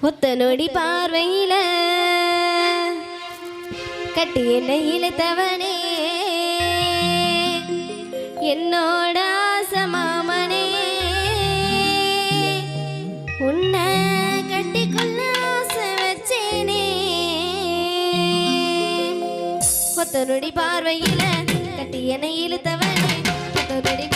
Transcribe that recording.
ஒத்த நொடி பார்வையில கட்டி என்ன இழுத்தவனே என்னோட ஆசமாமனே உன்னை கட்டிக்கொள்ள ஆசை வச்சேனே. ஒத்த நொடி பார்வையில கட்டி என்னை இழுத்தவனே ஒத்த நொடி